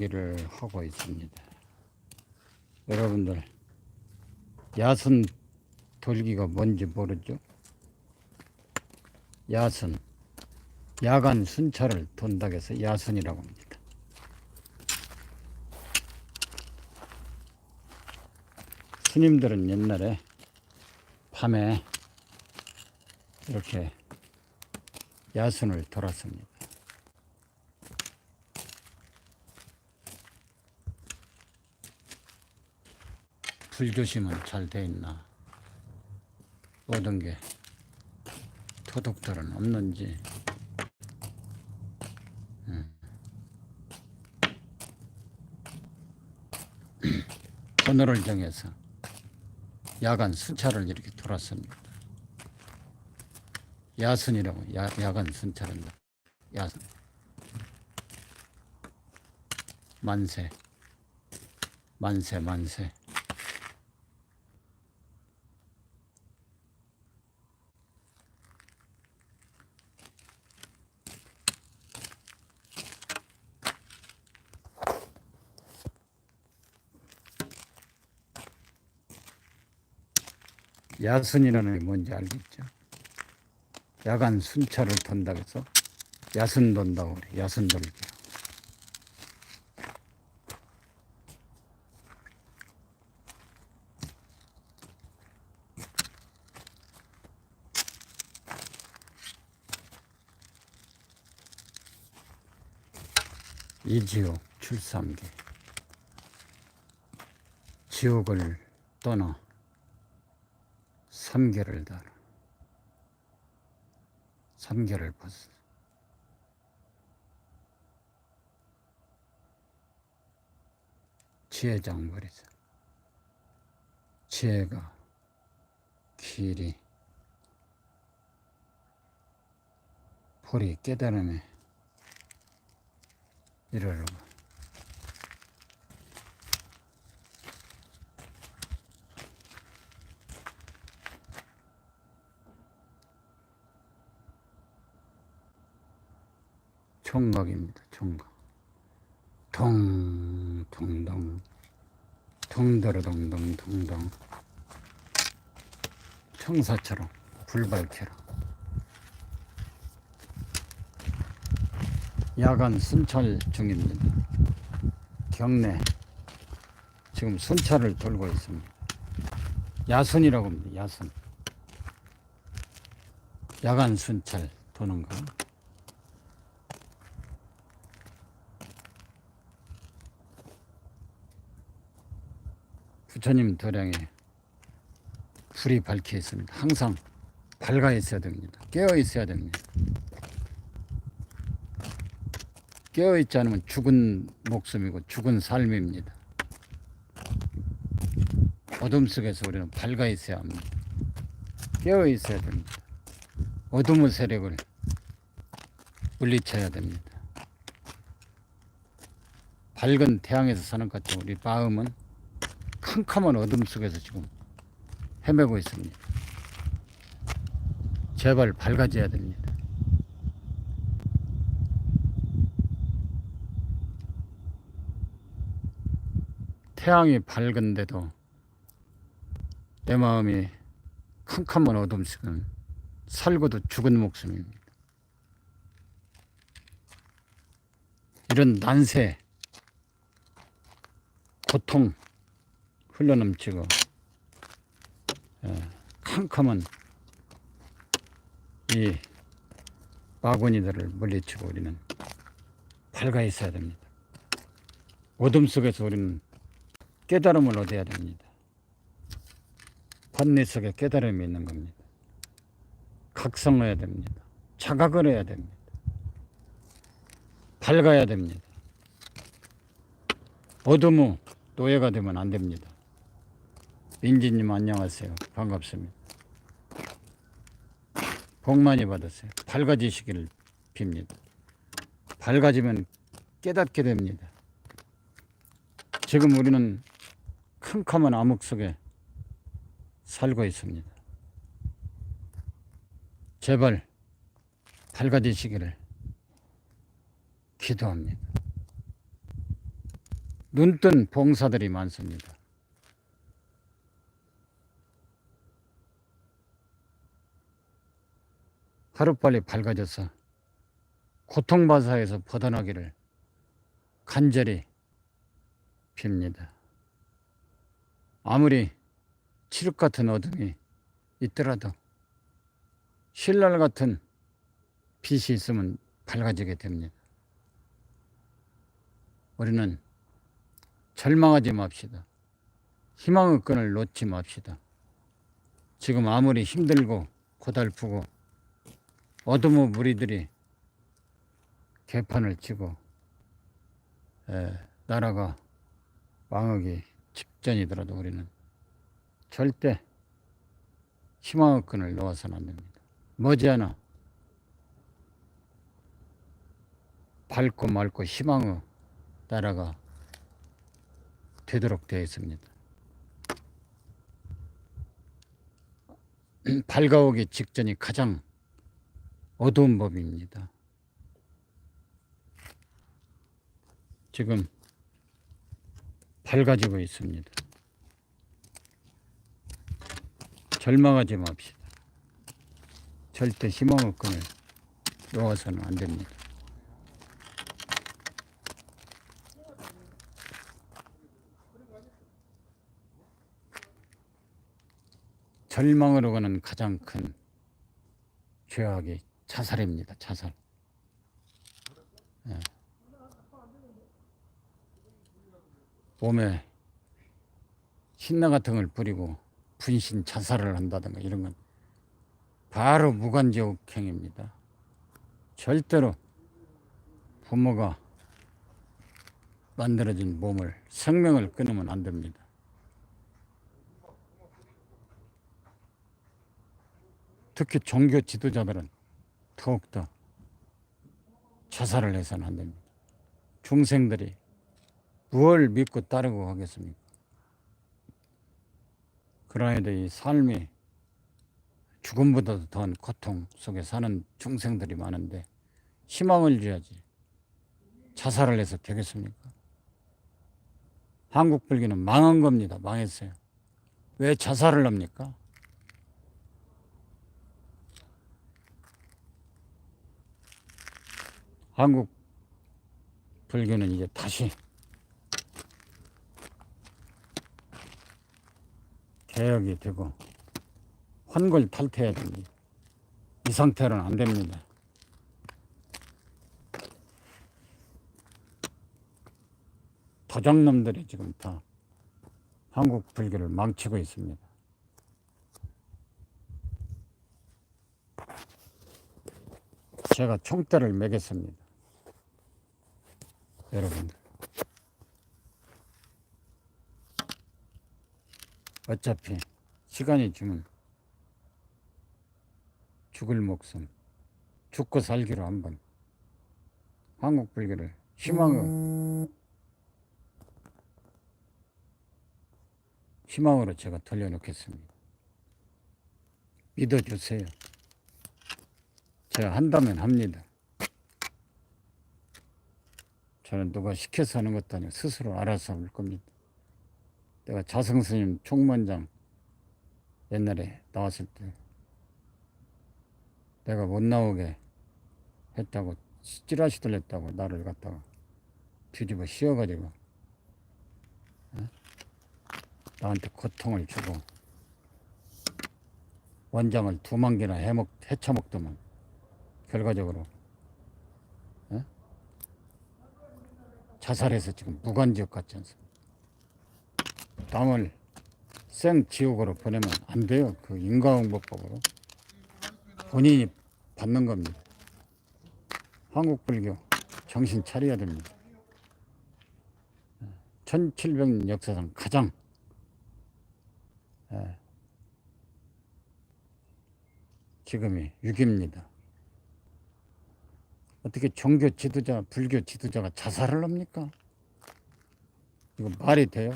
일을 하고 있습니다. 여러분들 야선 돌기가 뭔지 모르죠? 야선 야간 순찰을 돈다고 해서 야선이라고 합니다. 스님들은 옛날에 밤에 이렇게 야선을 돌았습니다. 불조심은 잘 돼 있나? 모든 게 도둑들은 없는지. 음. 번호를 정해서 야간 순찰을 이렇게 돌았습니다. 야순이라고 야, 야간 순찰은 야순. 만세. 만세 만세 야순이라는 게 뭔지 알겠죠? 야간 순찰을 돈다고 해서 야순 돈다고 그래. 야순 돌기. 이 지옥 출삼기 지옥을 떠나 삼계를 달아. 삼계를 벗어. 지혜장 버리자 지혜가 길이 볼이 깨달음에 이르러 총각입니다. 총각. 덩덩덩 덩더러덩덩덩덩 청사처럼 불 밝혀라. 야간 순찰 중입니다. 경내 지금 순찰을 돌고 있습니다. 야순이라고 합니다. 야순. 야간 순찰 도는 거. 부처님 도량에 불이 밝혀 있습니다. 항상 밝아 있어야 됩니다. 깨어 있어야 됩니다. 깨어 있지 않으면 죽은 목숨이고 죽은 삶입니다. 어둠 속에서 우리는 밝아 있어야 합니다. 깨어 있어야 됩니다. 어둠의 세력을 물리쳐야 됩니다. 밝은 태양에서 사는 것 같은 우리 마음은 캄캄한 어둠 속에서 지금 헤매고 있습니다. 제발 밝아져야 됩니다. 태양이 밝은데도 내 마음이 캄캄한 어둠 속은 살고도 죽은 목숨입니다. 이런 난세, 고통, 흘러넘치고 예, 캄캄한 이 바구니들을 물리치고 우리는 밝아 있어야 됩니다. 어둠 속에서 우리는 깨달음을 얻어야 됩니다. 번뇌 속에 깨달음이 있는 겁니다. 각성해야 됩니다. 자각을 해야 됩니다. 밝아야 됩니다. 어둠의 노예가 되면 안 됩니다. 민지님 안녕하세요. 반갑습니다. 복 많이 받으세요. 밝아지시기를 빕니다. 밝아지면 깨닫게 됩니다. 지금 우리는 캄캄한 암흑 속에 살고 있습니다. 제발 밝아지시기를 기도합니다. 눈뜬 봉사들이 많습니다. 하루빨리 밝아져서 고통바사에서 벗어나기를 간절히 빕니다. 아무리 칠흑 같은 어둠이 있더라도 신랄 같은 빛이 있으면 밝아지게 됩니다. 우리는 절망하지 맙시다. 희망의 끈을 놓지 맙시다. 지금 아무리 힘들고 고달프고 어둠의 무리들이 개판을 치고 에, 나라가 망하기 직전이더라도 우리는 절대 희망의 끈을 놓아서는 안 됩니다. 머지않아 밝고 맑고 희망의 나라가 되도록 되어 있습니다. 밝아오기 직전이 가장 어두운 법입니다. 지금 밝아지고 있습니다. 절망하지 맙시다. 절대 희망의 끈을 놓아서는 안 됩니다. 절망으로 가는 가장 큰 죄악이 자살입니다. 자살. 예. 몸에 신나 같은 걸 뿌리고 분신 자살을 한다든가 이런 건 바로 무관지옥행입니다. 절대로 부모가 만들어진 몸을 생명을 끊으면 안 됩니다. 특히 종교 지도자들은 더욱더 자살을 해서는 안 됩니다. 중생들이 무엇을 믿고 따르고 하겠습니까? 그러해도 이 삶이 죽음보다도 더한 고통 속에 사는 중생들이 많은데 희망을 줘야지 자살을 해서 되겠습니까? 한국 불교는 망한 겁니다. 망했어요. 왜 자살을 합니까? 한국 불교는 이제 다시 개혁이 되고 환골탈태해야 됩니다. 이 상태로는 안 됩니다. 도적놈들이 지금 다 한국 불교를 망치고 있습니다. 제가 총대를 매겠습니다. 여러분들. 어차피 시간이 주면 죽을 목숨 죽고 살기로 한번 한국 불교를 희망을 희망으로 제가 돌려놓겠습니다. 믿어주세요. 제가 한다면 합니다. 저는 누가 시켜서 하는 것도 아니고 스스로 알아서 할 겁니다. 내가 자성 스님 총무원장 옛날에 나왔을 때 내가 못 나오게 했다고 찌라시 들렸다고 나를 갖다가 뒤집어 씌워가지고 어? 나한테 고통을 주고 원장을 두만 개나 해먹 해쳐먹더만 결과적으로 자살해서 지금 무관지역 같지 않습니까? 남을 생지옥으로 보내면 안 돼요. 그 인과응보법으로 본인이 받는 겁니다. 한국 불교 정신 차려야 됩니다. 1700년 역사상 가장 예, 지금이 6입니다. 어떻게 종교 지도자, 불교 지도자가 자살을 합니까? 이거 말이 돼요?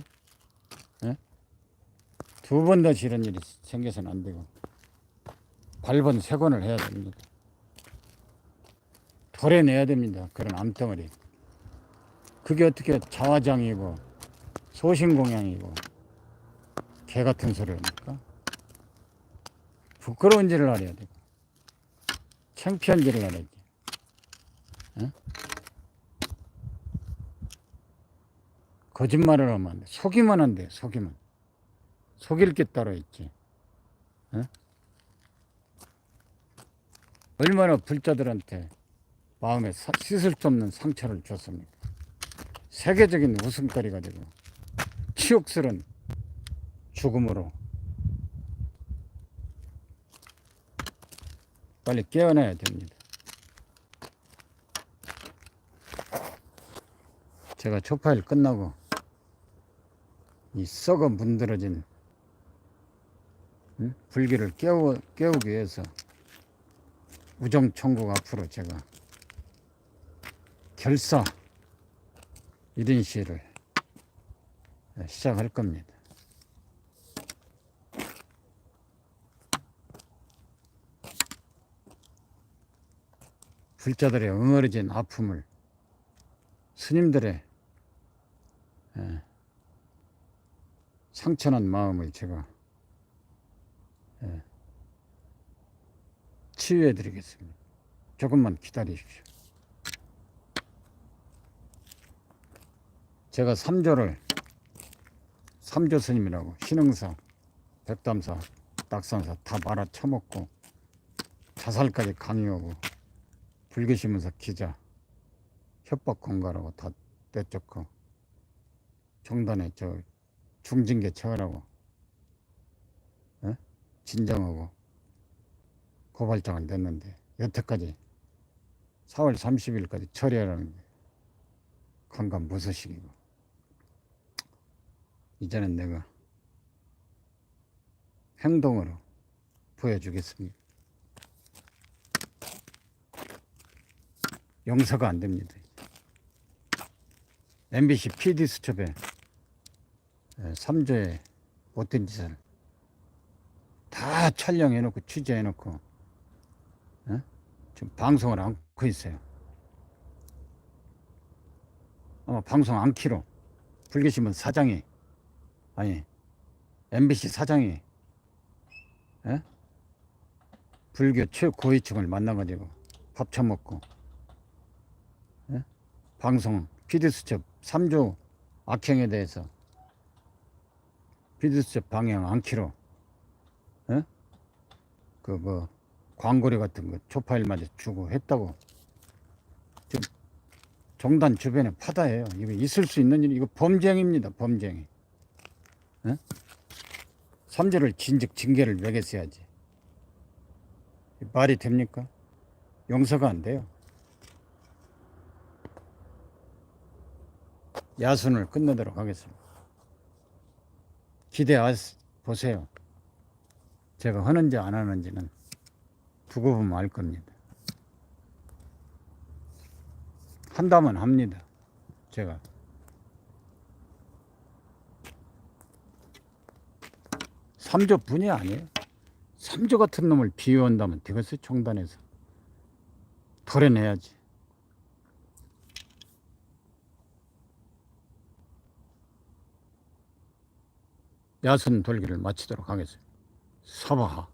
두 번 다시 이런 일이 생겨서는 안 되고 발본 세권을 해야 됩니다. 덜어내야 됩니다. 그런 암덩어리. 그게 어떻게 자화장이고 소신공양이고 개 같은 소리입니까? 부끄러운지를 알아야 되고 창피한지를 알아야지. 어? 거짓말을 하면 안 돼. 속이면 안 돼. 속이면. 속일 게 따로 있지. 어? 얼마나 불자들한테 마음에 사- 씻을 수 없는 상처를 줬습니까? 세계적인 웃음거리가 되고 치욕스런 죽음으로 빨리 깨어나야 됩니다. 제가 초파일 끝나고 이 썩어 문드러진 응? 불길을 깨우, 깨우기 위해서 우정천국 앞으로 제가 결사 1인 시를 시작할 겁니다. 불자들의 응어리진 아픔을 스님들의 예, 상처난 마음을 제가 예, 치유해 드리겠습니다. 조금만 기다리십시오. 제가 삼조를 삼조 스님이라고 신흥사, 백담사, 낙산사 다 말아 처먹고 자살까지 강요하고 불교시면서 기자 협박 공갈하고 다 떼쫓고 정단에 저 중징계 처하라고 어? 진정하고 고발장을 냈는데 여태까지 4월 30일까지 처리하라는 게 강간 무소식이고 이제는 내가 행동으로 보여주겠습니다. 용서가 안 됩니다. MBC PD 수첩에 3조의 못된 짓을 다 촬영해 놓고 취재해 놓고 어? 지금 방송을 안고 있어요. 아마 방송 안 키로 불교신문 사장이 아니 MBC 사장이 에? 불교 최고위층을 만나가지고 밥 처먹고 에? 방송 피디수첩 3조 악행에 대해서 피디수첩 방향 안 키로 에? 그뭐 광고리 같은 거 초파일마다 주고 했다고 지금 정단 주변에 파다해요. 이거 있을 수 있는 일, 이거 범죄행입니다. 범죄행. 예? 삼조를 진즉 징계를 매겼어야지. 말이 됩니까? 용서가 안 돼요. 야순을 끝내도록 하겠습니다. 기대 보세요. 제가 하는지 안 하는지는 두고 보면 알 겁니다. 한다면 합니다. 제가. 삼조 뿐이 아니에요. 삼조 같은 놈을 비유한다면 되겠어요, 총단에서. 덜어내야지. 야순 돌기를 마치도록 하겠습니다. 사바하.